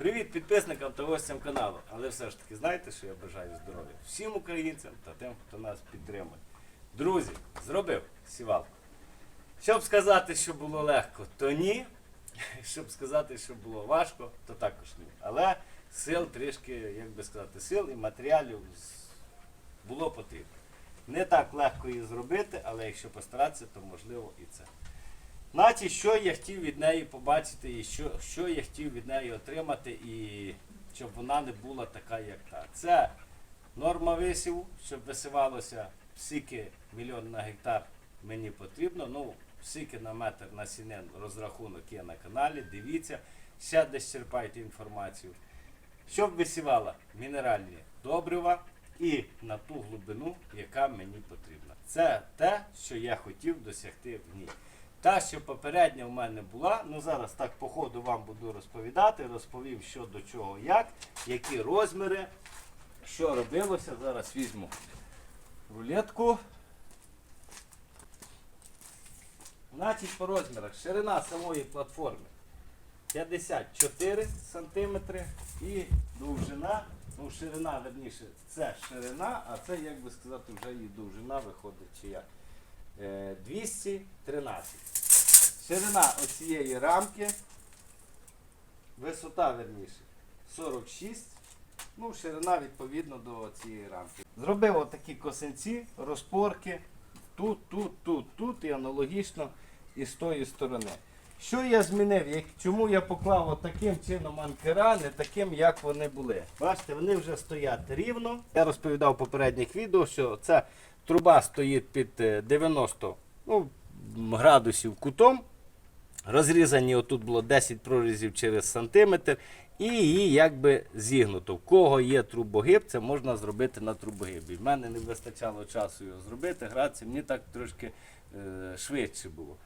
Привіт підписникам та гостям каналу. Але все ж таки знаєте, що я бажаю здоров'я всім українцям та тим, хто нас підтримує. Друзі, зробив сівалку. Щоб сказати, що було легко, то ні. Щоб сказати, що було важко, то також ні. Але сил трішки, як би сказати, сил і матеріалів було потрібно. Не так легко її зробити, але якщо постаратися, то можливо і це. Значить, що я хотів від неї побачити, і що, що я хотів від неї отримати, і щоб вона не була така, як та. Це норма висіву, щоб висивалося скільки мільйон на гектар мені потрібно. Ну, скільки на метр насінин розрахунок є на каналі. Дивіться, ще десь черпайте інформацію. Щоб висівала мінеральні добрива і на ту глибину, яка мені потрібна. Це те, що я хотів досягти в ній. Та, що попередня в мене була, ну зараз так по ходу вам буду розповідати, розповім, що до чого, як, які розміри, що робилося. Зараз візьму рулетку. Значить, по розмірах ширина самої платформи 54 см і довжина, ну ширина, верніше, це ширина, а це, як би сказати, вже її довжина виходить чи як. Е, 213. Ширина оцієї рамки, висота, верніше, 46. Ну, ширина відповідно до цієї рамки. Зробив отакі косинці, розпорки. Тут, тут, тут, тут і аналогічно і з тої сторони. Що я змінив? Чому я поклав таким чином анкера, не таким, як вони були? Бачите, вони вже стоять рівно. Я розповідав в попередніх відео, що ця труба стоїть під е, 90 ну, градусів кутом. Розрізані отут було 10 прорізів через сантиметр. І її якби зігнуто. В кого є трубогиб, це можна зробити на трубогибі. В мене не вистачало часу його зробити, гратися, мені так трошки е, швидше було.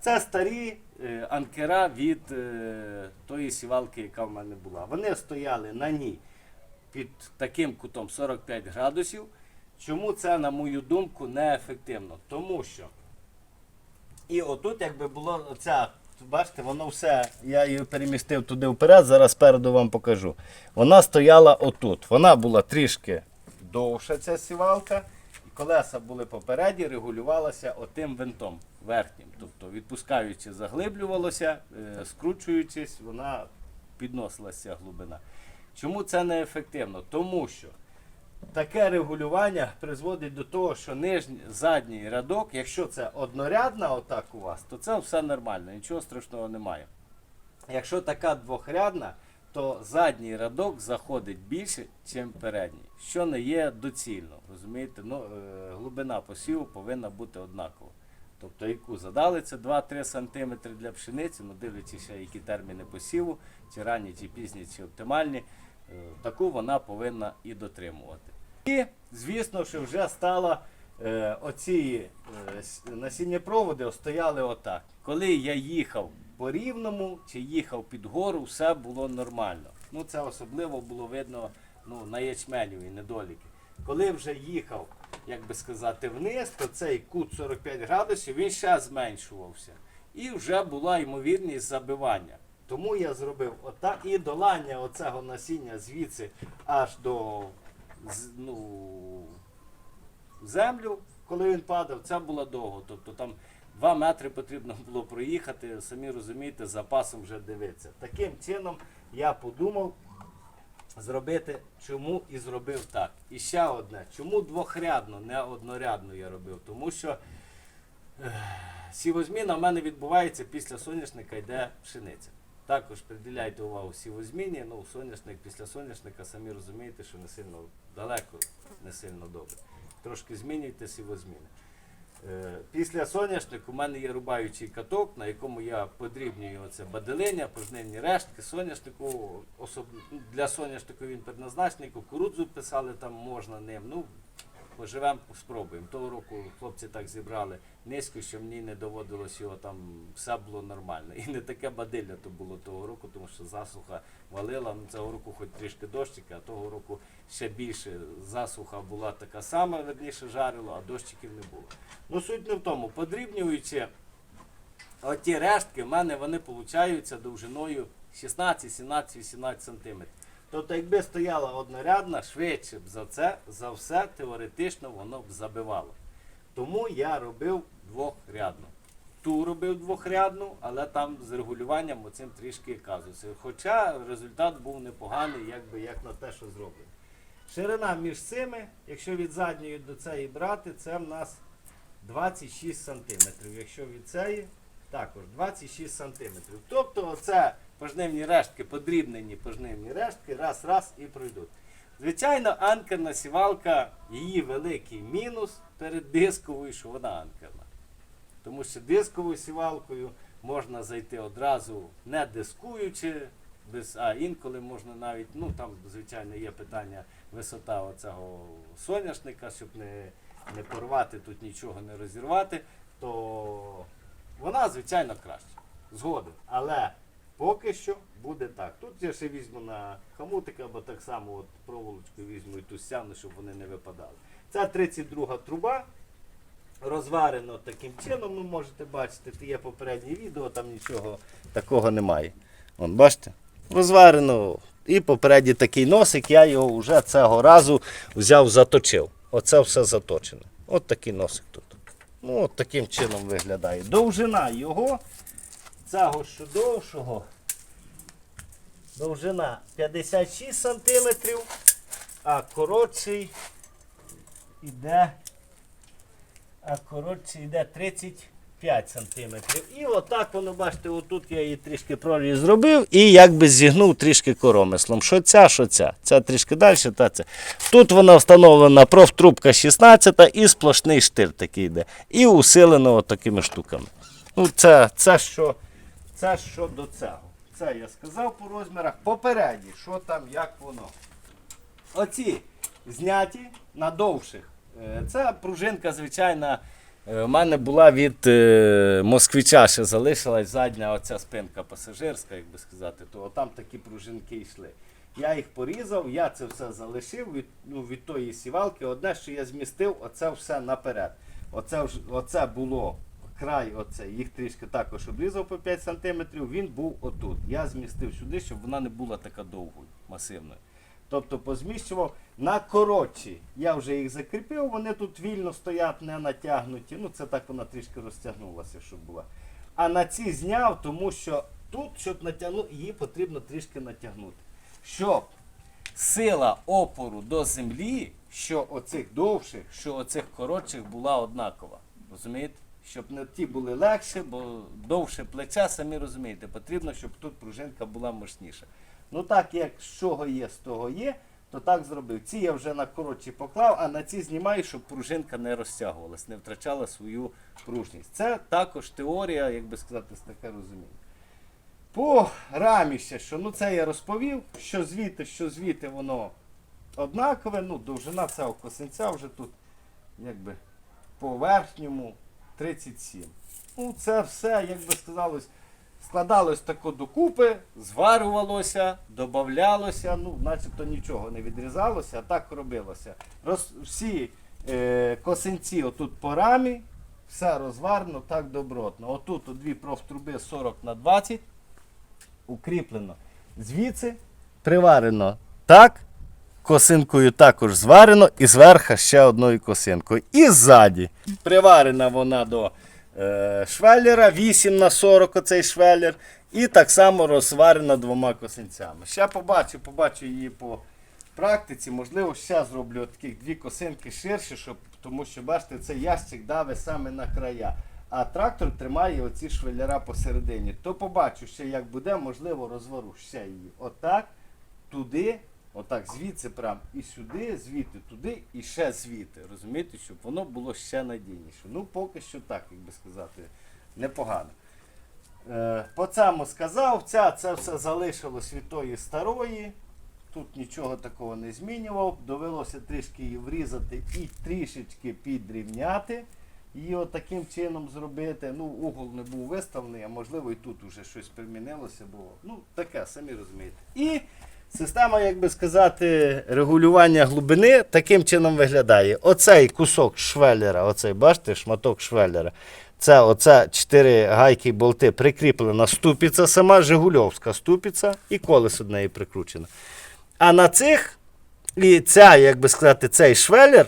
Це старі е, анкера від е, тої сівалки, яка в мене була. Вони стояли на ній під таким кутом 45 градусів. Чому це, на мою думку, неефективно? Тому що і отут, якби було оця, бачите, воно все, я її перемістив туди вперед, зараз спереду вам покажу. Вона стояла отут. Вона була трішки довша, ця сівалка. Колеса були попереді, регулювалася отим винтом верхнім. Тобто, відпускаючи, заглиблювалося, е, скручуючись, вона підносилася глибина. Чому це неефективно? Тому що Таке регулювання призводить до того, що нижній задній рядок, якщо це однорядна отак у вас, то це все нормально, нічого страшного немає. Якщо така двохрядна, то задній рядок заходить більше, ніж передній, що не є доцільно. Розумієте? Ну, е, глибина посіву повинна бути однакова. Тобто, яку задали це 2-3 см для пшениці, ну дивлячись, які терміни посіву, чи ранні, чи пізні, чи оптимальні, таку вона повинна і дотримувати. І, звісно, що вже стало е, оці е, насіннєпроводи стояли отак. Коли я їхав по рівному чи їхав під гору, все було нормально. Ну це особливо було видно ну, на ячменю і недоліки. Коли вже їхав, як би сказати, вниз, то цей кут 45 градусів він ще зменшувався. І вже була ймовірність забивання. Тому я зробив отак і долання оцього насіння звідси аж до ну, землю, коли він падав, це було довго. Тобто там 2 метри потрібно було проїхати, самі розумієте, запасом вже дивитися. Таким чином я подумав зробити, чому і зробив так. І ще одне, чому двохрядно, не однорядно я робив? Тому що сівозміна в мене відбувається після соняшника йде пшениця. Також приділяйте увагу сівозміні, ну соняшник після соняшника, самі розумієте, що не сильно далеко, не сильно добре. Трошки змінюйте сівозміни. Е, Після соняшнику в мене є рубаючий каток, на якому я подрібнюю оце баделиня, пожнивні рештки, соняшнику. Особ... Для соняшнику він предназначений, кукурудзу писали там можна ним. Ну, поживемо, спробуємо. Того року хлопці так зібрали низько, що мені не доводилось його там, все було нормально. І не таке бадилля то було того року, тому що засуха валила. Ну, цього року хоч трішки дощики, а того року ще більше засуха була така сама, верніше жарило, а дощиків не було. Ну суть не в тому, подрібнюючи оті рештки, в мене вони получаються довжиною 16, 17, 18 см. Тобто, якби стояла однорядна, швидше б за це, за все теоретично воно б забивало. Тому я робив двохрядну. Ту робив двохрядну, але там з регулюванням оцим трішки казуси. Хоча результат був непоганий, якби як на те, що зроблено. Ширина між цими, якщо від задньої до цієї брати, це в нас 26 см. Якщо від цієї, також 26 см. Тобто оце пожнивні рештки, подрібнені пожнивні рештки, раз, раз і пройдуть. Звичайно, анкерна сівалка, її великий мінус перед дисковою, що вона анкерна. Тому що дисковою сівалкою можна зайти одразу не дискуючи, без, а інколи можна навіть, ну там, звичайно, є питання висота оцього соняшника, щоб не, не порвати тут нічого не розірвати, то вона, звичайно, краще. Згоден. Але поки що буде так. Тут я ще візьму на хамутик, або так само от проволочкою візьму і ту стягну, щоб вони не випадали. Це 32 труба. Розварено таким чином, ви можете бачити, це є попереднє відео, там нічого такого немає. Вон, бачите? Розварено. І попередній такий носик, я його вже цього разу взяв, заточив. Оце все заточено. От такий носик тут. Ну, от таким чином виглядає. Довжина його, цього що довшого, довжина 56 см, а коротший іде а коротше йде 35 см. І отак воно, бачите, отут я її трішки проріз зробив і якби зігнув трішки коромислом. Що ця, що ця. Ця трішки далі, та ця. Тут вона встановлена профтрубка 16 і сплошний штир такий йде. І усилено такими штуками. Ну, це, це, що, це що до цього. Це я сказав по розмірах. Попередні, що там, як воно. Оці зняті на довших. Е, Це пружинка, звичайна, е, в мене була від е, москвича, ще залишилась задня оця спинка пасажирська, як би сказати, то там такі пружинки йшли. Я їх порізав, я це все залишив від, ну, від тої сівалки. Одне, що я змістив, оце все наперед. Оце, оце було край, оце, їх трішки також обрізав по 5 см, він був отут. Я змістив сюди, щоб вона не була така довгою, масивною. Тобто позміщував на коротші. Я вже їх закріпив, вони тут вільно стоять, не натягнуті. Ну, це так вона трішки розтягнулася, щоб була. А на ці зняв, тому що тут, щоб натягнути, її потрібно трішки натягнути. Щоб сила опору до землі, що оцих довших, що оцих коротших була однакова. Розумієте? Щоб не ті були легше, бо довше плече, самі розумієте, потрібно, щоб тут пружинка була мощніша. Ну так як з чого є, з того є, то так зробив. Ці я вже на коротші поклав, а на ці знімаю, щоб пружинка не розтягувалась, не втрачала свою пружність. Це також теорія, як би сказати, таке розуміння. По рамі ще, що ну це я розповів, що звідти, що звідти воно однакове, ну довжина цього косинця вже тут якби по верхньому 37. Ну це все, як би сказалось, складалось тако докупи, зварювалося, додавалося, ну начебто нічого не відрізалося, а так робилося. Роз, всі е, косинці отут по рамі, все розварено так добротно. Отут от дві профтруби 40 на 20 укріплено. Звідси приварено так, косинкою також зварено, і зверху ще одною косинкою. І ззаді приварена вона до е, швеллера 8 на 40 оцей швеллер. І так само розварена двома косинцями. Ще побачу, побачу її по практиці. Можливо, ще зроблю таких дві косинки ширше, щоб, тому що бачите, цей ящик давить саме на края. А трактор тримає оці швеллера посередині. То побачу ще, як буде, можливо, розвору ще її. Отак, туди, отак, звідси прям і сюди, звідти туди, і ще звідти. Розумієте, щоб воно було ще надійніше. Ну, поки що так, як би сказати, непогано. Е, по цьому сказав, ця це все залишилось від тої старої. Тут нічого такого не змінював. Довелося трішки її врізати і трішечки підрівняти. Її от таким чином зробити. Ну, угол не був виставлений, а можливо і тут вже щось примінилося, бо ну таке, самі розумієте. І система, як би сказати, регулювання глибини таким чином виглядає. Оцей кусок швеллера, оцей, бачите, шматок швеллера. Це оце 4 гайки болти прикріплена ступиця, сама Жигульовська ступиця і колесо до неї прикручено. А на цих, і ця, як би сказати, цей швелер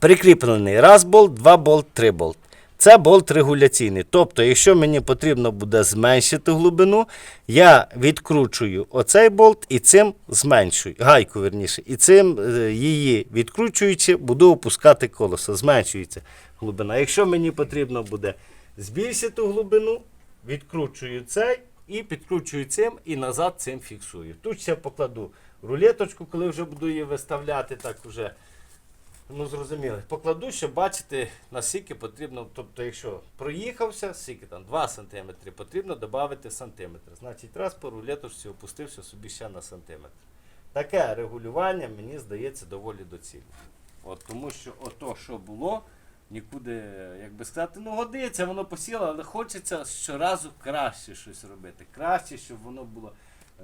прикріплений раз болт, два болт, три болт. Це болт регуляційний. Тобто, якщо мені потрібно буде зменшити глибину, я відкручую оцей болт і цим зменшую, гайку верніше, і цим е, її відкручуючи, буду опускати колесо, зменшується глибина. Якщо мені потрібно буде збільшити глибину, відкручую цей і підкручую цим і назад цим фіксую. Тут ще покладу рулеточку, коли вже буду її виставляти, так вже. Ну, зрозуміло. Покладу, щоб бачити, наскільки потрібно. Тобто, якщо проїхався, скільки там 2 см, потрібно додати сантиметр. Значить, раз по рулеточці опустився собі ще на сантиметр. Таке регулювання, мені здається, доволі доцільне. От, тому що ото, що було, нікуди, як би сказати, ну годиться, воно посіло, але хочеться щоразу краще щось робити. Краще, щоб воно було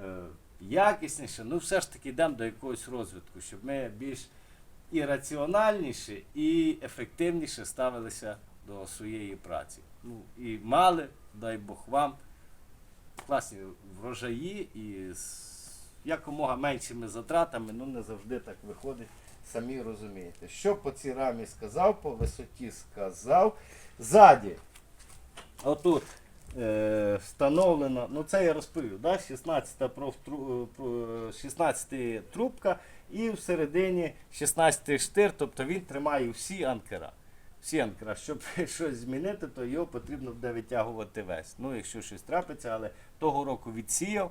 е, якісніше. Ну, все ж таки йдемо до якогось розвитку, щоб ми більш і раціональніше, і ефективніше ставилися до своєї праці. Ну, і мали, дай Бог вам, класні врожаї і з якомога меншими затратами, ну не завжди так виходить, самі розумієте. Що по цій рамі сказав, по висоті сказав. Ззаді, отут е, встановлено, ну це я розповів, да? 16 профтру, е, 16 трубка і всередині 16 штир, тобто він тримає всі анкера. Всі анкера. Щоб щось змінити, то його потрібно буде витягувати весь. Ну, якщо щось трапиться, але того року відсіяв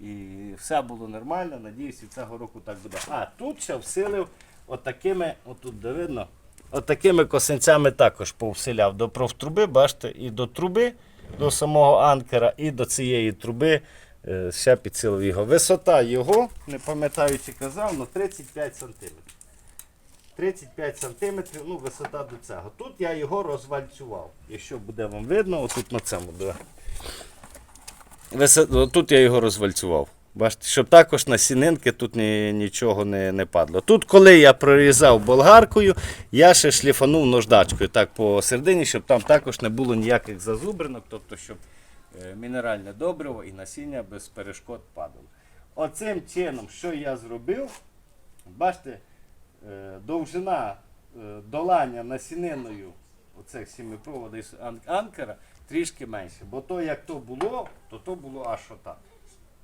і все було нормально. Надіюсь, і цього року так буде. А тут ще всилив отакими, отут де видно, отакими косинцями також повсиляв до профтруби, бачите, і до труби, до самого анкера, і до цієї труби ще підсилив його. Висота його, не пам'ятаю, чи казав, але 35 см. 35 см, ну, висота до цього. Тут я його розвальцював. Якщо буде вам видно, отут на цьому. Висо... Тут я його розвальцював. Бачите, щоб також на сінинки тут ні, нічого не, не падло. Тут, коли я прорізав болгаркою, я ще шліфанув нождачкою так по щоб там також не було ніяких зазубринок, тобто, щоб мінеральне добриво і насіння без перешкод падало. Оцим чином, що я зробив, бачите, е, довжина е, долання насіниною оцих ан- анкера трішки менше. Бо то, як то було, то то було аж отак.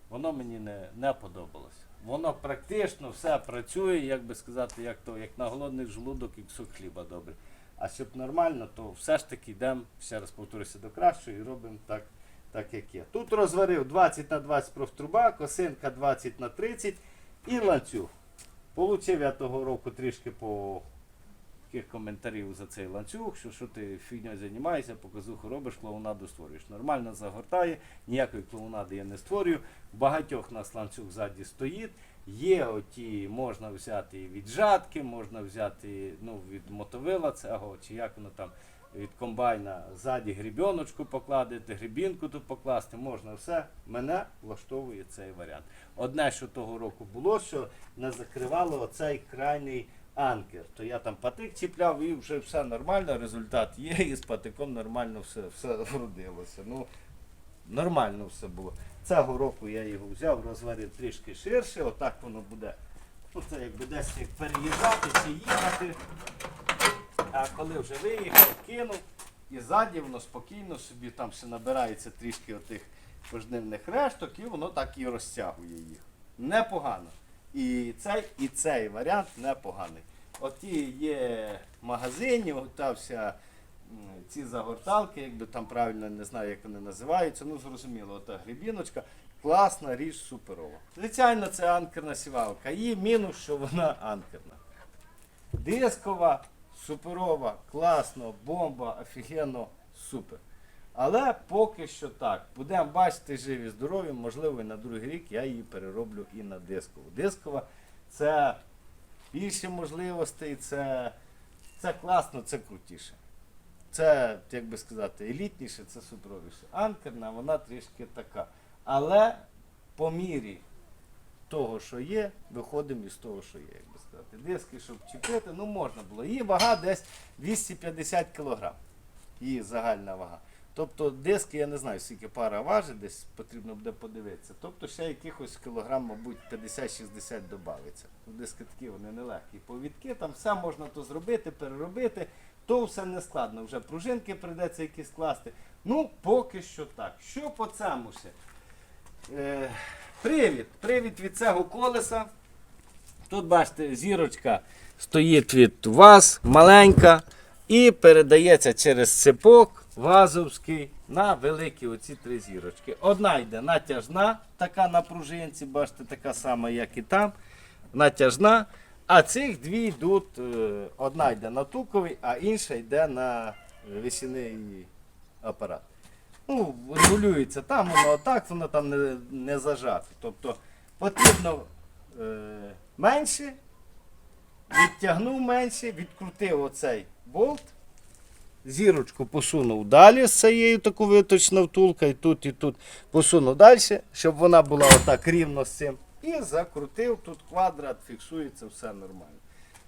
Воно мені не, не подобалося. Воно практично все працює, як би сказати, як то, як на голодний желудок і кусок хліба добре. А щоб нормально, то все ж таки йдемо, ще раз повторюся до кращого і робимо так, так як є. Тут розварив 20 на 20 профтруба, косинка 20 на 30 і ланцюг. Получив я того року трішки по таких коментарів за цей ланцюг, що що ти фігньою займаєшся, показуху робиш, клоунаду створюєш. Нормально загортає, ніякої клоунади я не створюю. В багатьох нас ланцюг ззаді стоїть. Є оті, можна взяти від жатки, можна взяти ну, від мотовила цього, чи як воно там від комбайна ззаді грібіночку покладити, грібінку тут покласти, можна все. Мене влаштовує цей варіант. Одне, що того року було, що не закривало оцей крайній анкер. То я там патик чіпляв і вже все нормально, результат є, і з патиком нормально все, все вродилося. Ну, нормально все було. Цього року я його взяв, розварив трішки ширше, отак воно буде. Ну, це якби десь як переїжджати чи їхати. А коли вже виїхав, кинув, і ззаді воно спокійно собі там ще набирається трішки отих пожнивних решток, і воно так і розтягує їх. Непогано. І цей, і цей варіант непоганий. Оті є в магазині, ота вся ці загорталки, якби там правильно не знаю, як вони називаються. Ну зрозуміло, ота грібіночка. Класна річ, суперова. Звичайно, це анкерна сівалка. Її мінус, що вона анкерна. Дискова, суперова, класно, бомба, офігенно, супер. Але поки що так. Будемо бачити живі, здорові, можливо, і на другий рік я її перероблю і на дискову. Дискова це більше можливостей, це, це класно, це крутіше. Це, як би сказати, елітніше, це суперовіше. Анкерна, вона трішки така. Але по мірі того, що є, виходимо із того, що є, як би сказати. Диски, щоб чіпити, ну можна було. Її вага десь 250 кг. її загальна вага. Тобто диски, я не знаю, скільки пара важить, десь потрібно буде подивитися. Тобто ще якихось кілограм, мабуть, 50-60 додається. Диски такі вони нелегкі. Повідки, там все можна то зробити, переробити. То все не складно. Вже пружинки прийдеться якісь класти. Ну, поки що так. Що по цьому ще? Е, привід. Привід від цього колеса. Тут бачите, зірочка стоїть від вас, маленька, і передається через цепок вазовський на великі оці три зірочки. Одна йде натяжна, така на пружинці, бачите, така сама, як і там. Натяжна. А цих дві йдуть, е, одна йде на туковий, а інша йде на весільний апарат. Ну, регулюється там, воно отак, воно там не, не зажато. Тобто потрібно е, менше, відтягнув менше, відкрутив оцей болт, зірочку посунув далі з цією таку виточна втулка, і тут, і тут посунув далі, щоб вона була отак рівно з цим. І закрутив, тут квадрат, фіксується, все нормально.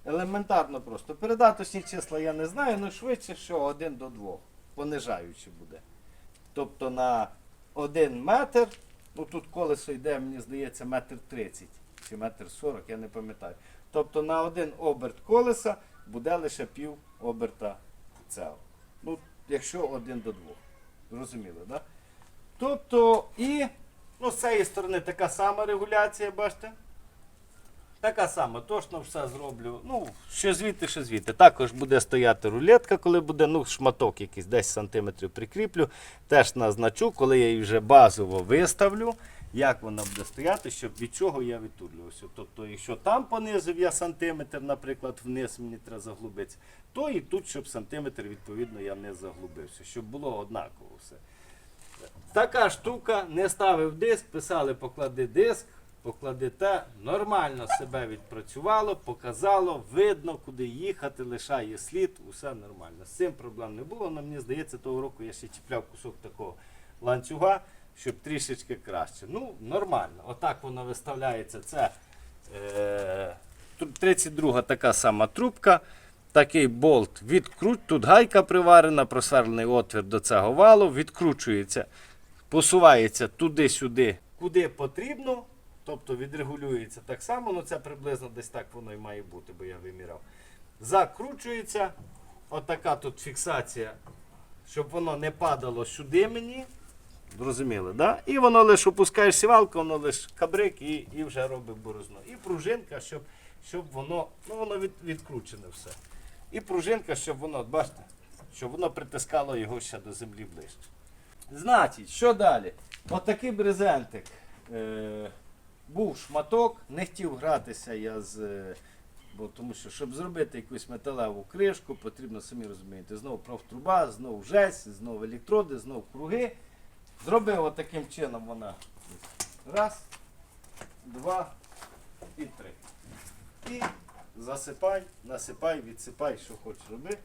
Елементарно просто. Передаточні числа я не знаю, але швидше, що 1 до 2, понижаючи буде. Тобто на 1 метр, ну тут колесо йде, мені здається, метр 30 чи метр 40, я не пам'ятаю. Тобто на один оберт колеса буде лише пів оберта цього. Ну, якщо 1 до 2. Зрозуміло? Да? Тобто і ну, з цієї сторони така сама регуляція, бачите? Така сама, точно все зроблю. Ну, що звідти, що звідти. Також буде стояти рулетка, коли буде ну, шматок якийсь 10 см прикріплю. Теж назначу, коли я її вже базово виставлю, як вона буде стояти, щоб від чого я відтурлювався. Тобто, якщо там понизив я сантиметр, наприклад, вниз мені треба заглубитися, то і тут, щоб сантиметр, відповідно, я не заглубився, щоб було однаково все. Така штука, не ставив диск, писали поклади диск, поклади те, нормально себе відпрацювало, показало, видно, куди їхати, лишає слід, усе нормально. З цим проблем не було, але мені здається, того року я ще чіпляв кусок такого ланцюга, щоб трішечки краще. Ну, нормально. Отак воно виставляється. Це е, 32 така сама трубка. Такий болт відкрут, тут гайка приварена, просверлений отвір до цього валу, відкручується, посувається туди-сюди, куди потрібно. Тобто відрегулюється так само, ну це приблизно десь так воно і має бути, бо я виміряв. Закручується. Отака тут фіксація, щоб воно не падало сюди мені. Зрозуміли, да? І воно лише опускаєш сівалку, воно лише кабрик і, і вже робить борозно. І пружинка, щоб, щоб воно, ну воно від, відкручене все. І пружинка, щоб воно, бачите, щоб воно притискало його ще до землі ближче. Значить, що далі? Отакий брезентик. Е, був шматок, не хотів гратися я з. е, Бо тому що, щоб зробити якусь металеву кришку, потрібно, самі розумієте, знову профтруба, знову жесть, знову електроди, знову круги. Зробив отаким чином вона. Раз, два і три. І засипай, насипай, відсипай, що хочеш роби.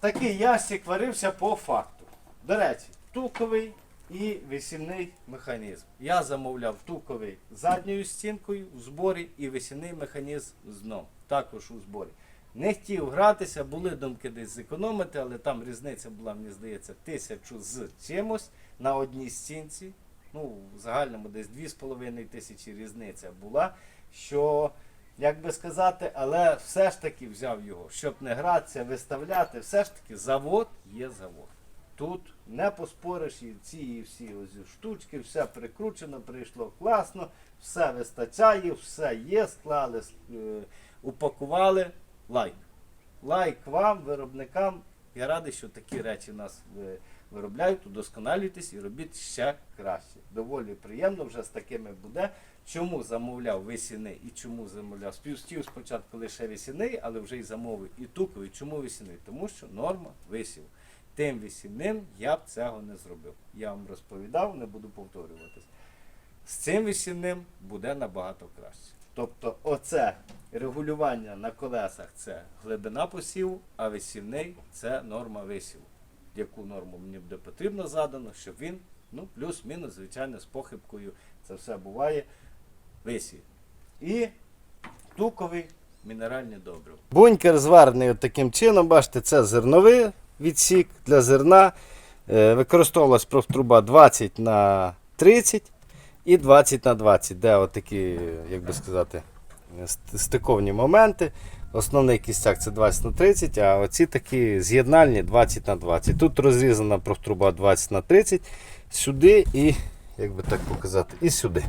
Такий ящик варився по факту. До речі, туковий і весільний механізм. Я замовляв туковий задньою стінкою у зборі і весільний механізм з дном, також у зборі. Не хотів гратися, були думки десь зекономити, але там різниця була, мені здається, тисячу з чимось на одній стінці. Ну, в загальному десь 2,5 тисячі різниця була. Що, як би сказати, але все ж таки взяв його, щоб не гратися, виставляти, все ж таки завод є завод. Тут не поспориш, і ці і всі ось штучки, все прикручено, прийшло класно, все вистачає, все є, склали, е, упакували. Лайк. Лайк вам, виробникам. Я радий, що такі речі в нас е, виробляють, удосконалюйтесь і робіть ще краще. Доволі приємно вже з такими буде. Чому замовляв весіни і чому замовляв? Співстів спочатку лише весіни, але вже й замовив і туковий. Чому весіни? Тому що норма висів. Тим весільним я б цього не зробив. Я вам розповідав, не буду повторюватись. З цим весільним буде набагато краще. Тобто, оце регулювання на колесах це глибина посіву, а весільний це норма висіву. Яку норму мені буде потрібно задано, щоб він, ну, плюс-мінус, звичайно, з похибкою це все буває, висів. І туковий мінеральне добриво. Бункер зварений таким чином, бачите, це зерновий відсік для зерна. Е, Використовувалась профтруба 20 на 30 і 20 на 20, де отакі, як би сказати, стиковні моменти. Основний кістяк це 20 на 30, а оці такі з'єднальні 20 на 20. Тут розрізана профтруба 20 на 30, сюди і, як би так показати, і сюди.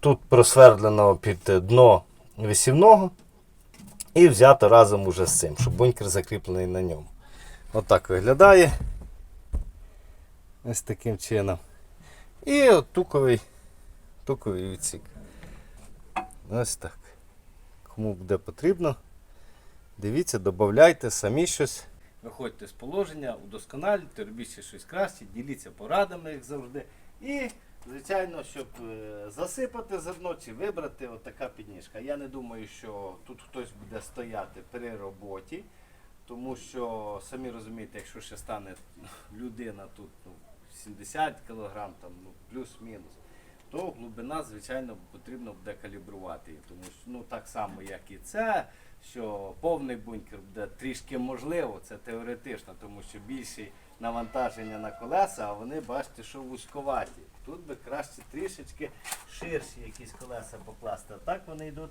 Тут просвердлено під дно висівного і взято разом уже з цим, щоб бункер закріплений на ньому. Отак виглядає. Ось таким чином. І от туковий, туковий відсік. Ось так. Кому буде потрібно, дивіться, додавайте самі щось. Виходьте з положення, удосконалюйте, робіть ще щось краще, діліться порадами, як завжди. І, звичайно, щоб е, засипати зерно чи вибрати отака підніжка. Я не думаю, що тут хтось буде стояти при роботі, тому що самі розумієте, якщо ще стане людина тут ну, 70 кг, ну, плюс-мінус, то глибина, звичайно, потрібно буде калібрувати. її, Тому що ну, так само, як і це, що повний бункер буде трішки можливо, це теоретично, тому що більше навантаження на колеса, а вони бачите, що вузьковаті. Тут би краще трішечки ширші якісь колеса покласти. А так вони йдуть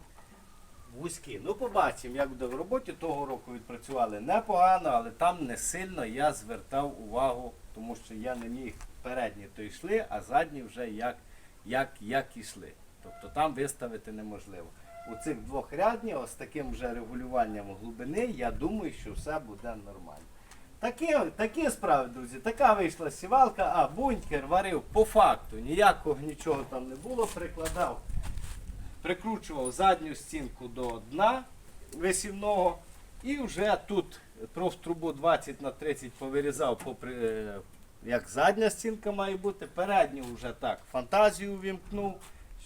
вузькі. Ну, побачимо, як буде в роботі. Того року відпрацювали непогано, але там не сильно я звертав увагу, тому що я не міг передні то йшли, а задні вже як, як, як йшли. Тобто там виставити неможливо. У цих двох рядні, ось таким вже регулюванням глибини, я думаю, що все буде нормально. Такі, такі справи, друзі. Така вийшла сівалка, а бункер варив по факту. Ніякого нічого там не було, прикладав прикручував задню стінку до дна висівного і вже тут профтрубу 20 на 30 повирізав, попри, е, як задня стінка має бути, передню вже так фантазію вімкнув,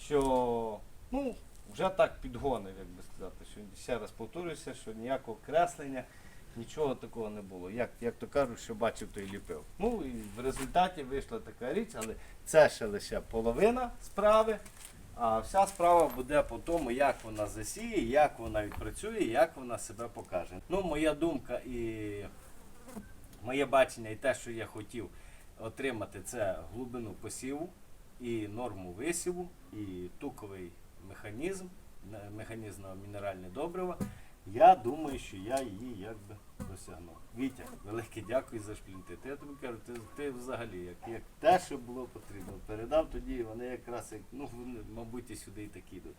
що ну, вже так підгонив, як би сказати, що ще раз повторюся, що ніякого креслення. Нічого такого не було. Як, як то кажуть, що бачив, то й ліпив. Ну і в результаті вийшла така річ, але це ще лише половина справи. А вся справа буде по тому, як вона засіє, як вона відпрацює, як вона себе покаже. Ну, моя думка і моє бачення, і те, що я хотів отримати, це глибину посіву і норму висіву, і туковий механізм, механізм мінеральне добриво. Я думаю, що я її якби досягнув. Вітя, велике дякую за шплінти. Я тобі кажу, ти, ти взагалі, як, як те, що було потрібно, передав тоді, вони якраз як, ну, мабуть, і сюди і такі йдуть.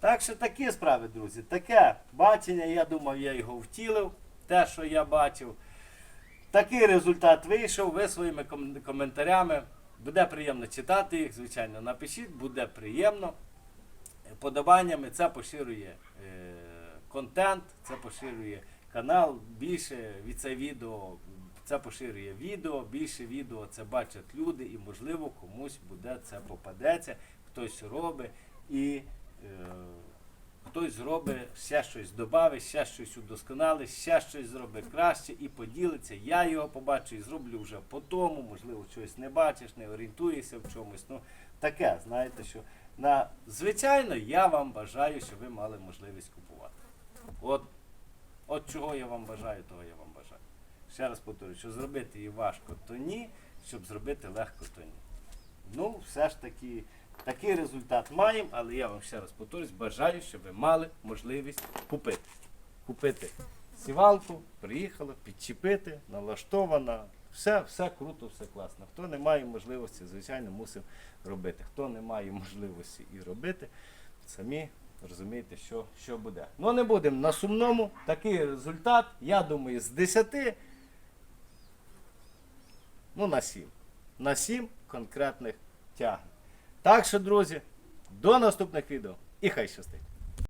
Так що такі справи, друзі. Таке бачення, я думав, я його втілив, те, що я бачив. Такий результат вийшов. Ви своїми ком- коментарями. Буде приємно читати їх, звичайно, напишіть, буде приємно. Подобаннями це поширює е, контент, це поширює канал, більше від це відео, це поширює відео, більше відео це бачать люди і, можливо, комусь буде це попадеться, хтось робить і е, хтось зробить ще щось додавить, ще щось удосконалить, ще щось зробить краще і поділиться. Я його побачу і зроблю вже по тому, можливо, щось не бачиш, не орієнтуєшся в чомусь. Ну, таке, знаєте, що на звичайно я вам бажаю, щоб ви мали можливість купувати. От, от чого я вам бажаю, того я вам бажаю. Ще раз повторюю, що зробити її важко, то ні, щоб зробити легко, то ні. Ну, все ж таки, такий результат маємо, але я вам ще раз повторюсь, бажаю, щоб ви мали можливість купити. Купити сівалку, приїхала, підчепити, налаштована. Все, все круто, все класно. Хто не має можливості, звичайно, мусив робити. Хто не має можливості і робити, самі розумієте, що, що буде. Ну не будемо на сумному. Такий результат, я думаю, з 10, ну на 7. На 7 конкретних тягнень. Так що, друзі, до наступних відео і хай щастить!